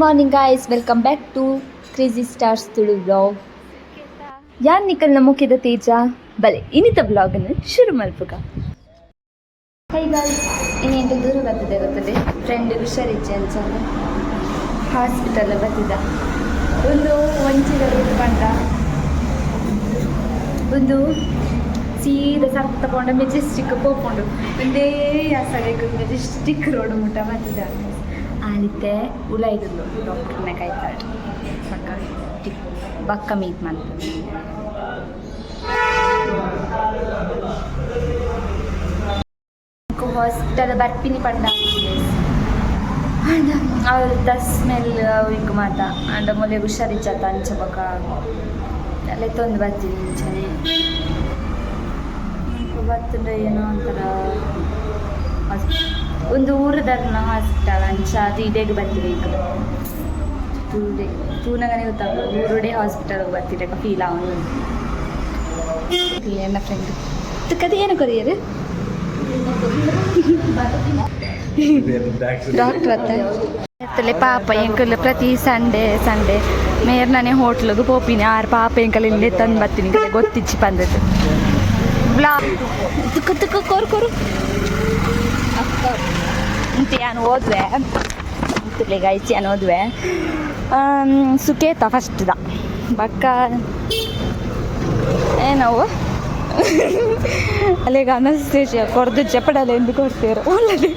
Morning guys welcome back to crazy stars Tulu blog ಯಾನ್ ನಿಕಲ್ನ ಮುಖ್ಯದ ತೇಜ? ಬಲೆ ಇನ್ನಿತ ಬ್ಲಾಗನ್ನು ಶುರು ಮಲ್ಪುಗ ಹೈ ಗಾಯ್ಸ್ ಇನ್ನೆಂಟು ದೂರ ಬರ್ತದೆ ಗೊತ್ತದೆ? ಫ್ರೆಂಡ್ ಹುಷಾರಿಜ್ಜೆ ಅಂತ ಹಾಸ್ಪಿಟಲ್ ಬರ್ತಿದ್ದ. ಒಂದು ಒಂಚಿದ ಬಂಡ ಒಂದು ಸೀದ ಸತ್ತ ಪೋಂಡ ಮೆಜೆಸ್ಟಿಕ್ ಪೋಪುಂಡು ಒಂದೇ ಯಾಸಬೇಕು ಮೆಜೆಸ್ಟಿಕ್ ರೋಡ್ ಮುಟ್ಟ ಬರ್ತದೆ ಆಲಿತ್ತೆ ಉಲಾಯ್ದುಂಡು ಡಾಕ್ಟರ್ನ ಕಾಯ್ತಾಳೆ. ಟಿಪ್ ಬಕ್ಕ ಮೀಟ್ ಮಾಡ್ತಾರೆ ಹಾಸ್ಪಿಟಲ್ ಬರ್ಪಿನಿ ಪಂಡ ಅವ್ರ ದಸ್ ಸ್ಮೆಲ್ ಅವ್ರಿಗೆ ಮಾತ ಅಂಡ ಮೊಲೆ ಹುಷಾರಿಚ್ಚ ಅಂಚ ಬಕ ಅಲ್ಲೇ ತೊಂದು ಬರ್ತೀನಿ ಮುಂಚೆನೆ. ಬರ್ತದೆ ಏನೋ ಒಂಥರ ಹಾಸ್- ಒಂದು ಊರದರ್ನ ಹಾಸ್ಪಿಟಲ್ ಅಂಚ ಅದು ಇದೇಗೆ ಬರ್ತೀವಿ ಈಗ. ತೂಡೆ ತೂನಗನೆ ಗೊತ್ತಾಗ ಊರುಡೆ ಹಾಸ್ಪಿಟಲ್ಗೆ ಬರ್ತಿದ್ದೆ ಫೀಲ್ ಅವನು ನನ್ನ ಫ್ರೆಂಡ್ ಕತೆ ಏನು ಕೊರಿಯರು ಡಾಕ್ಟರ್ ಅತ್ತೆ ಪಾಪ ಎಂಕಲ್ ಪ್ರತಿ ಸಂಡೇ ಸಂಡೇ ಮೇರ್ ನಾನೇ ಹೋಟ್ಲಿಗೆ ಪೋಪಿನಿ ಆರ್ ಪಾಪ ಎಂಕಲ್ ಇಲ್ಲೇ ತಂದು ಬರ್ತೀನಿ. ಗೊತ್ತಿಚ್ಚಿ ಬಂದದ್ದು. ಬ್ಲಾ ತುಕ್ಕ ತುಕ್ಕ ಕೋರು ಕೋರು. ನಾನು ಓದುವೆ ಇಂತಲೆ ಗಾಯ್ಚಿ ನಾನು ಓದುವೆ ಸುಕೇತ ಫಸ್ಟ್ದ ಬಕ್ಕ ಏನವು ಅಲ್ಲಿಗೆ ಅನಸ್ತೇಶ ಕೊರ್ದು ಚಪ್ಪಡಲ್ಲ ಎಂದು ಕೊಡ್ತೀರ ಒಳ್ಳೆದು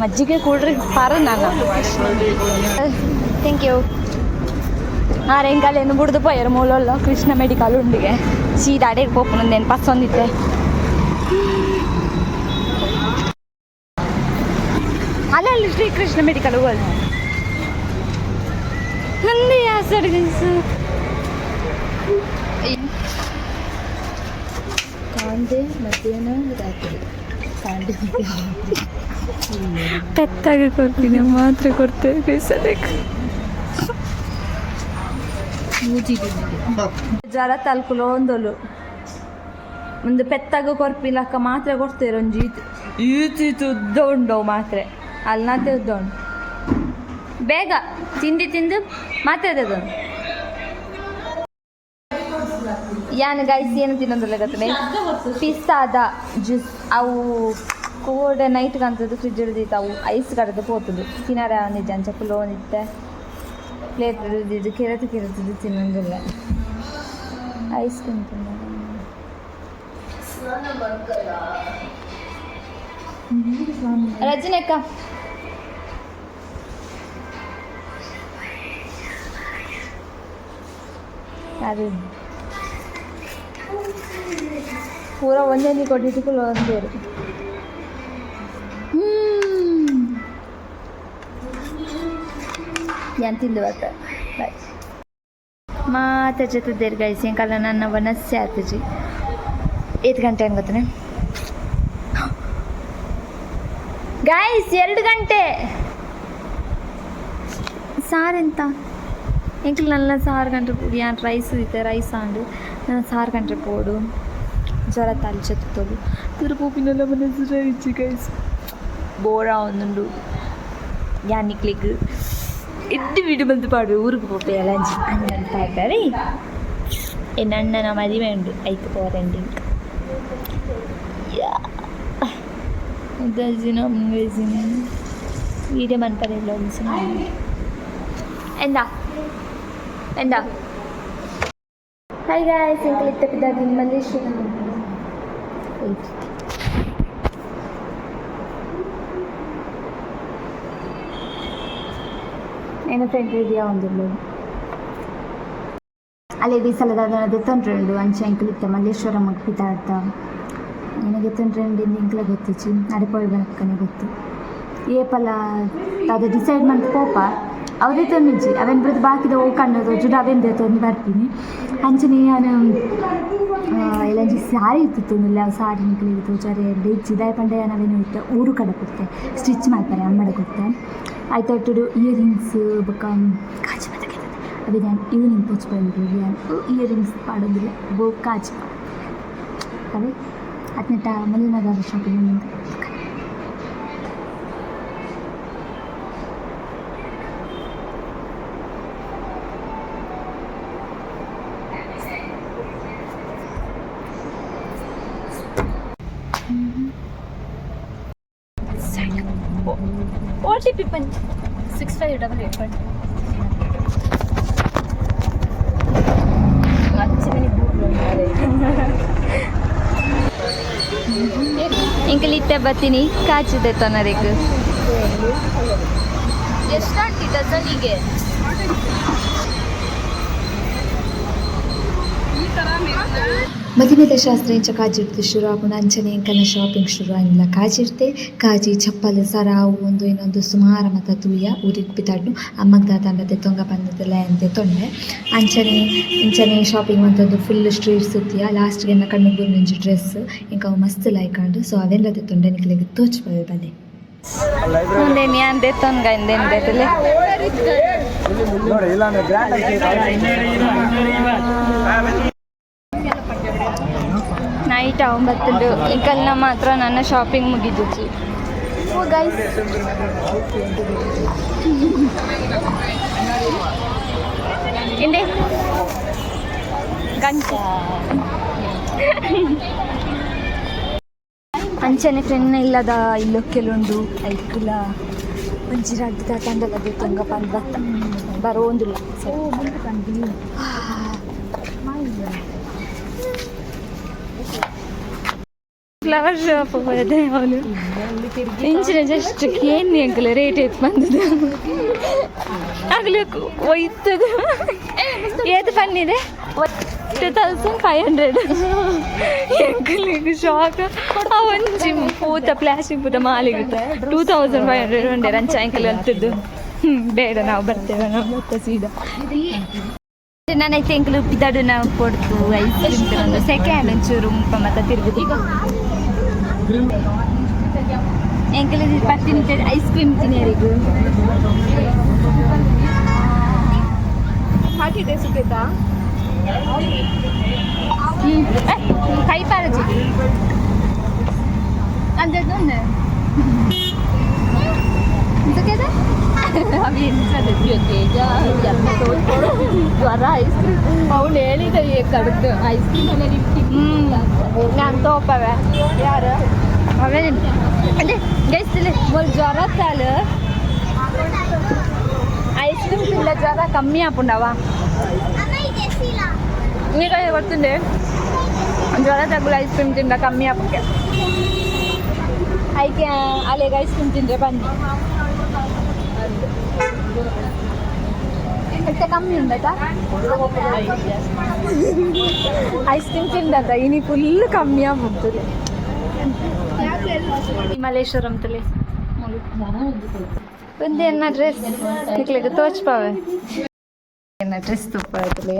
ಮಜ್ಜಿಗೆ ಕೂಡ್ರಿ ಪಾರ ನಾನು ಥ್ಯಾಂಕ್ ಯು ಆ ರೆಂಕಾಲೇನು ಬಿಡ್ದು ಪೋಯರು ಮೂಲಲ್ಲ? ಕೃಷ್ಣ ಮೆಡಿಕಲ್ ಉಂಡಿಗೆ. ಸೀದಾ ಅಡೆಗೆ ಪೋಪು నేను ಪಸ್ ಹೊಂದಿದ್ದೆ ಅಲ್ಲ ಶ್ರೀ ಶ್ರೀಕೃಷ್ಣ ಮೆಡಿಕಲ್ ಹೋಗೋದು. ನಂದಿ ಸರ್ವಿಸ್ ಕಾಂದೆ ಮಧ್ಯಾಹ್ನ ರಾತ್ರಿ. ಕಾಂಡೆ. ಪೆತ್ತಾಗಿ ಕೊಡ್ತೀನಿ ಮಾತ್ರ ಕೊಡ್ತೇವೆ ಬೇಸಬೇಕು ಜ್ವರ ತಲ್ಕುಲು ಒಂದೊಲು. ಒಂದು ಪೆತ್ತಾಗ ಕೊರ್ಪಿಲಕ್ಕ ಮಾತ್ರೆ ಕೊಡ್ತೇವೆ ಒಂಜಿ ಈತು ಈತು ಉದ್ದ ಉಂಡವು ಮಾತ್ರೆ. ಅಲ್ನಾತೆ ಉದ್ದ ಉಂಡು. ಬೇಗ ತಿಂದು ತಿಂದು ಮಾತ್ರೆ ಅದೊಂದು ಯಾನ್ ಗೈಸ್ ಏನು ತಿನ್ನೋದಿಲ್ಲ ಗೊತ್ತನೆ ಪಿಸ್ತಾದ ಜ್ಯೂಸ್. ಅವು ಕೋಲ್ಡ್ ನೈಟ್ ಕಂತದ್ದು ಫ್ರಿಜ್ ಹಿಡಿದಿತ್ತು ಅವು ಐಸ್ ಕರೆದು ಪೋತದು. ತಿನ್ನಾರ ನಿಜ ಅಂಚ ಲೋನ್ ಒಂದಿತ್ತೆ ಪ್ಲೇಟ್ ಹಿಡಿದಿದ್ದು ಕೆರತು ಕೆರತಿದ್ದು ತಿನ್ನೋದಿಲ್ಲ ಐಸ್ ಕ್ರೀಮ್ ತಿನ್ನ ರಜನಿ ಅಕ್ಕ ಅದು ಪೂರ ಒಂದೇ ನೀರು ಕೊಟ್ಟಿದ್ದಕ್ಕೂ ಒಂದೇರು ಏನು यांतील वाटतं बाय मग त्याच्यात दीर्घायचे कारण ನನ್ನ ಮನಸ್ಸೆ ಆತಜಿ ಏತ್ ಗಂಟೆ ಏನು ಗೊತ್ತೇನೆ ಗಾಯ್ಸ್ ಎರಡು ಗಂಟೆ ಸಾರ್ ಎಂತ ಎಂಕಲ್ ನನ್ನ ಸಾರು ಗಂಟೆ ಪೂಡಿ ಯಾನ್ ರೈಸ್ ಇತ್ತೆ ರೈಸ್ ಆಂಡು ನನ್ನ ಸಾರು ಗಂಟೆ ಪೋಡು ಜ್ವರ ತಲೆ ಚತ್ತೋದು ತಿರುಪೂಪಿನೆಲ್ಲ ಮನಸ್ಸು ರೈಚಿ ಗೈಸ್ ಬೋರಾ ಒಂದುಂಡು ಯಾನ್ ನಿಕ್ಲಿಗ್ எட்டு வீடு வந்து பாடு ஊருக்கு போய் எலாஞ்சி அண்ணன் பார்க்கவே என் அண்ணனை மாதிரி வேண்டு ஐக்கு போகிறேன் దర్జనం వేసిన వీడియో మన పర్యటనలో వచ్చిన ఎందా ఎందా హాయ్ గాయస్ ఇంకా ఇత్తపిద్దాకి నేను ఫ్రెండ్ రెడీ ఉందిల్లు ಅಲ್ಲೇ ಸಲದ ದೆತ್ತೊಂಡ್ರೆಂಡು ಅಂಚೆ ಎಂಕಲ್ ಇತ್ತ ಮಲ್ಲೇಶ್ವರ ಮುಟ್ಪಿತ ಅರ್ಥ ನನಗೆ ತೊಂಡ್ರೆಂಡು ಇಂಕ್ಲ ಗೊತ್ತಿಚ್ಚಿ ಅಡೆ ಪೋಯ್ ಬೆನಕ್ಕನೆ ಗೊತ್ತು ಏಪಲ ಅದು ಡಿಸೈಡ್ ಮಂತ್ ಪೋಪ ಅವದೇ ತೊಂದಿಜ್ಜಿ ಅವೆನ್ ಬೃದ್ ಬಾಕಿದ ಓ ಕಣ್ಣದು ಜುಡ ಅವೆಂದೆ ತೊಂದು ಬರ್ತೀನಿ ಅಂಚನೆ ನಾನು ಇಲ್ಲಂಜಿ ಸಾರಿ ಇತ್ತಿತ್ತು ಇಲ್ಲ ಸಾರಿ ನಿಕ್ಲಿಗೆ ತೋಚಾರೆ ಬೆಚ್ಚಿ ದಾಯ ಪಂಡೆ ನಾವೇನು ಇತ್ತೆ ಊರು ಕಡೆ ಕೊಡ್ತೆ ಸ್ಟಿಚ್ ಮಾಡ್ತಾರೆ ಅಮ್ಮಡ ಕೊಡ್ತೆ ಆಯ್ತು ಒಟ್ಟು ಇಯರಿಂಗ್ಸ್ ಬೊಕ್ಕ ಕಾಚಿ ಮತ್ತೆ ಅದೇ ನಾನು ಈವ್ನಿಂಗ್ ಪೋಚ್ಕೊಂಡು ಇಯರಿಂಗ್ಸ್ ಪಾಡೋದಿಲ್ಲ ಬೋ ಕಾಚಿ ಅದೇ ಹದಿನೆಂಟ ಮಲ್ಲಿನಗರ shopping O T P six five double eight five ಇಂಕಲಿತ್ತೆ ಬತ್ತೀನಿ ಕಾಚಿದೆ ತೊನರಿಗೆ. ಸರ್ ಡಜನಿಗೆ ಮದಿಮೆದ ಶಾಸ್ತ್ರ ಇಂಚ ಕಾಜಿರ್ತು ಶುರು ಆಪುಂಡು ಅಂಚನೆ ಎಂಕಲ್ನ ಶಾಪಿಂಗ್ ಶುರು ಆಗಿಲ್ಲ ಕಾಜಿರ್ತೆ ಕಾಜಿ ಚಪ್ಪಲ್ ಸರ ಅವು ಒಂದು ಇನ್ನೊಂದು ಸುಮಾರು ಮತ ತೂಯ ಊರಿಗೆ ಬಿತ್ತಾಡ್ನು ಅಮ್ಮಗ್ ತಂಡದೆ ತೊಂಗ ಬಂದದಲ್ಲ ಅಂತೆ ತೊಂಡೆ. ಅಂಚನೆ ಇಂಚನೆ ಶಾಪಿಂಗ್ ಮಂತದ್ದು ಫುಲ್ ಸ್ಟ್ರೀಟ್ ಸುತ್ತಿಯ ಲಾಸ್ಟ್ಗೆ ಎನ್ನ ಕಣ್ಣು ಬಂದು ಡ್ರೆಸ್ ಇಂಕ ಅವು ಮಸ್ತ್ ಲೈಕಂಡು ಸೊ ಅವೆಲ್ಲದೆ ತೊಂಡೆ ನಿಕ್ಲಿಗೆ ತೋಚ್ ಬಲೆ ಮುಂದೆ ನ್ಯಾನ್ ದೆತ್ತೊನ್ಗ ಇಂದೇನು ದೆತ್ತಲೆ ನೋಡಿ ಇಲ್ಲ ಅಂದ್ರೆ ಗ್ರ್ಯಾಂಡ್ ನೈಟ್ ಒಂಬತ್ತದು ಇಂಕಲ್ನ ಮಾತ್ರ ನನ್ನ ಶಾಪಿಂಗ್ ಮುಗಿದಿತ್ತು ಓ ಗೈಸ್ ಇಂದೆ ಗಂಟ. ಅಂಚನೆ ಫ್ರೆಂಡ್ ಇಲ್ಲದ ಇಲ್ಲೋ ಕೆಲವೊಂದು ಐಕುಲ. ಮಂಜಿರಾಡ್ದ ತಂಡಲದು ತುಂಗ ಬಂದ ಬರೋಂದಿಲ್ಲ ಫ್ಲವರ್ ಶಾಪ್ ಹೋದೆ ಅವನು ಇಂಚಿನ ಜಸ್ಟ್ ಏನು ಅಂಕಲ್ ರೇಟ್ ಎತ್ತು ಬಂದದ್ದು ಆಗಲಿ ಒಯ್ತದು ಏತ್ ಬಂದಿದೆ ಟು ತೌಸಂಡ್ ಫೈವ್ ಹಂಡ್ರೆಡ್ ಎಂಕಲಿಗೆ ಶಾಕ್ ಒಂಜಿ ಪೂತ ಪ್ಲಾಸ್ಟಿಕ್ ಪೂತ ಮಾಲಿಗುತ್ತೆ ಟೂ ತೌಸಂಡ್ ಫೈವ್ ಹಂಡ್ರೆಡ್ ಉಂಡೆ ರಂಚ ಅಂಕಲ್ ಅಂತದ್ದು. ಬೇಡ, ನಾವು ಬರ್ತೇವೆ, ನಾವು ಮತ್ತೆ ಸೀದಾ. ನಾನೈತೆ ಎಂಕಲು ಉಪ್ಪಿದಾಡು ನಾವು ಕೊಡ್ತು, ಐಸ್ ಕ್ರೀಮ್ ತಗೊಂಡು ಸೆಕೆಂಡ್ ಒಂಚೂರು ಮುಪ್ಪ ಮತ್ತೆ ತಿರುಗುದು. ಎಂಕಲು ಪತ್ತಿನ ಐಸ್ ಕ್ರೀಮ್ ತಿನ್ನಿಯರಿಗೂ ಹಾಕಿದೆ ಸುಖಿತಾ ಕೈ ಪಾರಜಿ ಅಂದದ್ದು ಸುಖೇದ ಜ್ವರ ಐಸ್ ಕ್ರೀಮ್ ಅವ್ನು ಹೇಳಿದ ಕಡ್ದು ಐಸ್ ಕ್ರೀಮ್ ಎಲ್ಲ ಹ್ಞೂ ನಾನು ತೋಪವೆ ಯಾರು ಅವೇ ಅದೇ ಗೈಸ್ತಿಲ್ಲ ಒಂದು ಜ್ವರ ತಾಲು ಐಸ್ ಕ್ರೀಮ್ ತಿಂದ ಜ್ವರ ಕಮ್ಮಿ ಆಪುಂಡವ ಈಗ ಗೊತ್ತುಂಡೆ ಜ್ವರ ತಗುಲು ಐಸ್ ಕ್ರೀಮ್ ತಿಂದ ಕಮ್ಮಿ ಆಪಕ್ಕೆ ಐಕೆ ಅಲ್ಲಿಗೆ ಐಸ್ ಕ್ರೀಮ್ ತಿಂದರೆ ಬನ್ನಿ ಮತ್ತೆ ಕಮ್ಮಿ ಉಂಟಾ? ಐಸ್ ಕ್ರೀಮ್ ತಿಂದದ ಇನಿ ಫುಲ್ ಕಮ್ಮಿ ಆಗ್ಬಿಡ್ತದೆ ಮಲೇಶ್ವರಂ ತಲೆ. ಒಂದೇ ಎನ್ನ ಡ್ರೆಸ್ ನಿಕ್ಲಿಗೆ ತೋಚ್ಪಾವೆ. ಎನ್ನ ಡ್ರೆಸ್ ತುಪ್ಪ ಆಯ್ತಲೆ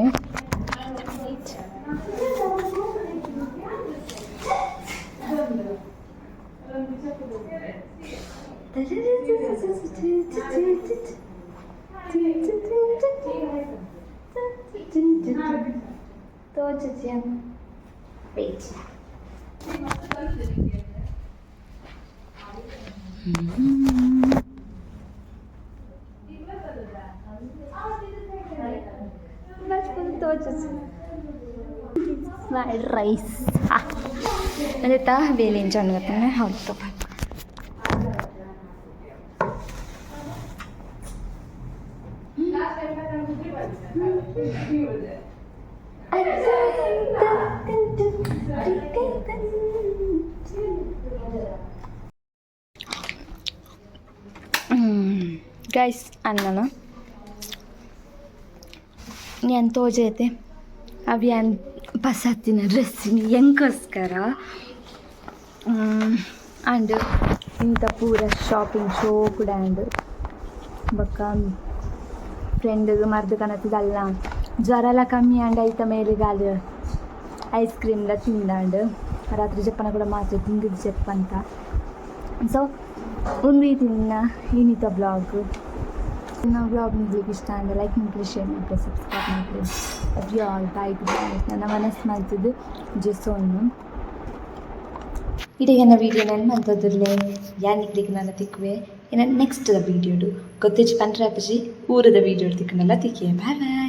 ತೋಚಿದ್ಯಾ ವೇಟ್ ಫ್ರೈಡ್ ರೈಸ್ ಅದೇ ತಾ ಬೇಲಿನ ಚೆನ್ನಾಗತ್ತಾನೆ ಹೌದು Guys ಅನ್ನನ. ನಾನು ತೋಜೈತೆ? ಅವ್ಯಾನ್ ಏನು ಬಸತ್ತಿನ ಡ್ರೆಸ್ಸಿನ ಹೆಂಗೋಸ್ಕರ ಆ್ಯಂಡ್ ಇಂಥ ಪೂರ ಶಾಪಿಂಗ್ ಶೋ ಕೂಡ ಆ್ಯಂಡ್ ಬಕ್ಕ ಫ್ರೆಂಡ್ ಮರ್ದು ಕನತಿದಲ್ಲ ಜ್ವರ ಎಲ್ಲ ಕಮ್ಮಿ ಆಂಡ್ ಐತ ಮೇಲಿಗಾಲು ಐಸ್ ಕ್ರೀಮ್ಲ ತಿಂದಾಂಡ್ ರಾತ್ರಿ ಜಪ್ಪನ ಕೂಡ ಮಾತ್ರ ತಿಂದಿದ್ದು ಜಪ್ಪಂತ ಸೊ ಒಂದು ತಿನ್ನ ಏನಿತ ಬ್ಲಾಗ್ ನಾವು ಬ್ಲಾಗ್ ನಿಮ್ಗೆ ಇಷ್ಟ ಅಂದರೆ ಲೈಕ್ ಮಾಡಿ ಶೇರ್ ಮಾಡಿ ಸಬ್ಸ್ಕ್ರೈಬ್ ಮಾಡಿ ಅದು ಆಲ್ ಬೈ ನನ್ನ ಮನಸ್ಸು ಮಾಡ್ತಿದ್ದು ಜೆಸೋನ್ನು ಇಡೀ ನನ್ನ ವೀಡಿಯೋ ನೆನ್ಮಂತದ್ರಲ್ಲೇ ಮಂತದ್ರಲ್ಲೇ ಯಾನಿಕ್ಲಿಗೆ ನಾನು ತಿಕ್ಕುವೆ ಇನ್ನು ನೆಕ್ಸ್ಟ್ ವೀಡಿಯೋಡು ಗೊತ್ತಿಚ್ಚು ಪಂಡ್ರಾಪಜಿ ಊರದ ವೀಡಿಯೋ ತಿಕ್ಕನೆಲ್ಲ ತಿಕ್ಕಿಯೇ ಬಾಯ್ ಬಾಯ್